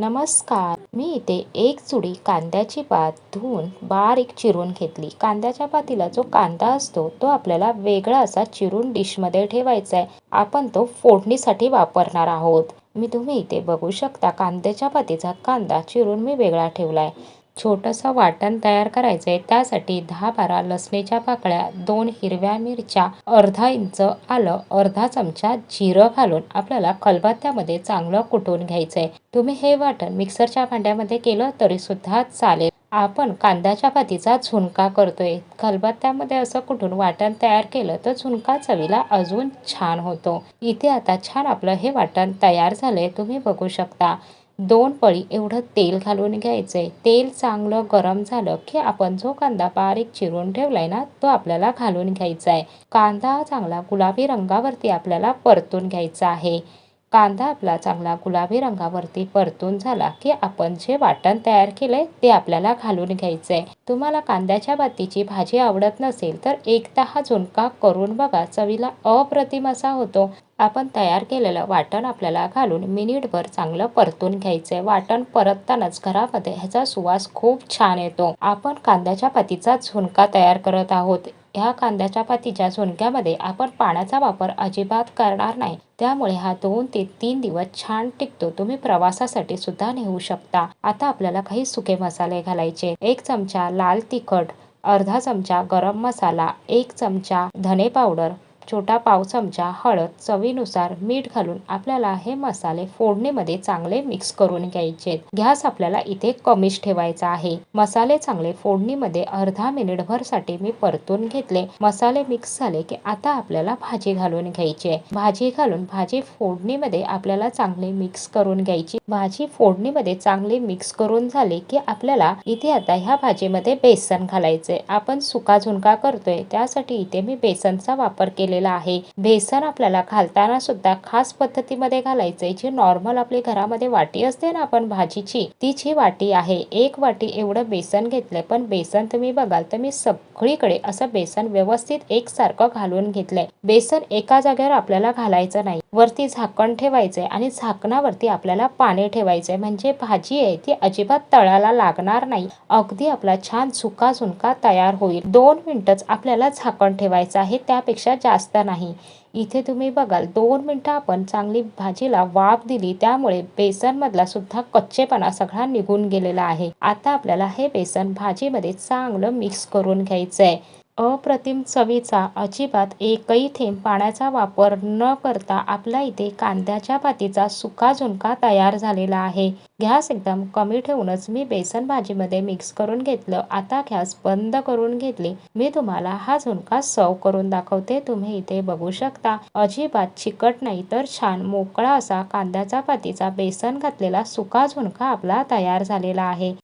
नमस्कार. मी इथे एक चुडी कांद्याची पात धुवून बारीक चिरून घेतली. कांद्याच्या पातीला जो कांदा असतो तो आपल्याला वेगळा असा चिरून डिशमध्ये ठेवायचा आहे आपण तो फोडणीसाठी वापरणार आहोत. मी तुम्ही इथे बघू शकता कांद्याच्या पातीचा कांदा चिरून मी वेगळा ठेवला आहे छोटंसं वाटण तयार करायचं आहे त्यासाठी दहा बारा लसणीच्या पाकळ्या दोन हिरव्या मिरच्या अर्धा इंच आलं अर्धा चमचा जिरं घालून आपल्याला खलबत्त्यामध्ये चांगलं कुटून घ्यायचं आहे तुम्ही हे वाटण मिक्सरच्या भांड्यामध्ये केलं तरी सुद्धा चालेल. आपण कांद्याच्या पातीचा झुणका करतोय. खलबत्त्यामध्ये असं कुठून वाटण तयार केलं तर झुणका चवीला अजून छान होतो. इथे आता छान आपलं हे वाटण तयार झालंय. तुम्ही बघू शकता. दोन पळी एवढं तेल घालून घ्यायचंय. तेल चांगलं गरम झालं की आपण जो कांदा बारीक चिरून ठेवलाय ना तो आपल्याला घालून घ्यायचा आहे कांदा चांगला गुलाबी रंगावरती आपल्याला परतून घ्यायचा आहे. कांदा आपला चांगला गुलाबी रंगावरती परतून झाला की आपण जे वाटण तयार केलंय ते आपल्याला घालून घ्यायचंय तुम्हाला कांद्याच्या बातीची भाजी आवडत नसेल तर एकदा हा झुणका करून बघा चवीला अप्रतिम असा होतो. आपण तयार केलेलं वाटण आपल्याला घालून मिनिटभर चांगलं परतून घ्यायचंय वाटण परततानाच घरामध्ये ह्याचा सुवास खूप छान येतो. आपण कांद्याच्या पातीचा झुणका तयार करत आहोत. ह्या कांद्याच्या पातीच्या झुणक्यामध्ये आपण पाण्याचा वापर अजिबात करणार नाही. त्यामुळे हा दोन ते तीन दिवस छान टिकतो. तुम्ही प्रवासासाठी सुद्धा नेऊ शकता. आता आपल्याला काही सुके मसाले घालायचे. एक चमचा लाल तिखट अर्धा चमचा गरम मसाला एक चमचा धने पावडर छोटा पाव चमचा हळद चवीनुसार मीठ घालून आपल्याला हे मसाले फोडणीमध्ये चांगले मिक्स करून घ्यायचे. गॅस आपल्याला इथे कमीच ठेवायचा आहे. मसाले चांगले फोडणीमध्ये अर्धा मिनिटभरसाठी मी परतून घेतले. मसाले मिक्स झाले की आता आपल्याला भाजी घालून घ्यायची. भाजी घालून भाजी फोडणीमध्ये आपल्याला चांगले मिक्स करून घ्यायची. भाजी फोडणीमध्ये चांगली मिक्स करून झाली की आपल्याला इथे आता ह्या भाजीमध्ये बेसन घालायचे. आपण सुका झुणका करतोय त्यासाठी इथे मी बेसनचा वापर केलेला आहे. बेसन आपल्याला घालताना सुद्धा खास पद्धतीमध्ये घालायचंय जी नॉर्मल आपली घरामध्ये वाटी असते ना आपण भाजीची तिची वाटी आहे. एक वाटी एवढं बेसन घेतलंय पण बेसन तुम्ही बघाल तर मी सगळीकडे असं बेसन व्यवस्थित एकसारखं घालून घेतलंय. बेसन एका जागेवर आपल्याला घालायचं नाही. वरती झाकण ठेवायचं आहे आणि झाकणावरती आपल्याला पाणी ठेवायचंय. म्हणजे भाजी आहे ती अजिबात तळाला लागणार नाही. अगदी आपला छान सुका झुणका तयार होईल. दोन मिनटंच आपल्याला झाकण ठेवायचं आहे त्यापेक्षा जास्त नाही. इथे तुम्ही बघाल दोन मिनटं आपण चांगली भाजीला वाफ दिली त्यामुळे बेसनमधला सुद्धा कच्चेपणा सगळा निघून गेलेला आहे. आता आपल्याला हे बेसन भाजीमध्ये चांगलं मिक्स करून घ्यायचं आहे अप्रतिम चवीचा अजिबात एकही थेंब पाण्याचा वापर न करता आपल्या इथे कांद्याच्या पातीचा सुका झुणका तयार झालेला आहे. गॅस एकदम कमी ठेवूनच मी बेसन भाजीमध्ये मिक्स करून घेतलं. आता गॅस बंद करून घेतली. मी तुम्हाला हा झुणका सर्व करून दाखवते. तुम्ही इथे बघू शकता. अजिबात चिकट नाही तर छान मोकळा असा कांद्याच्या पातीचा बेसन घातलेला सुका झुणका आपला तयार झालेला आहे.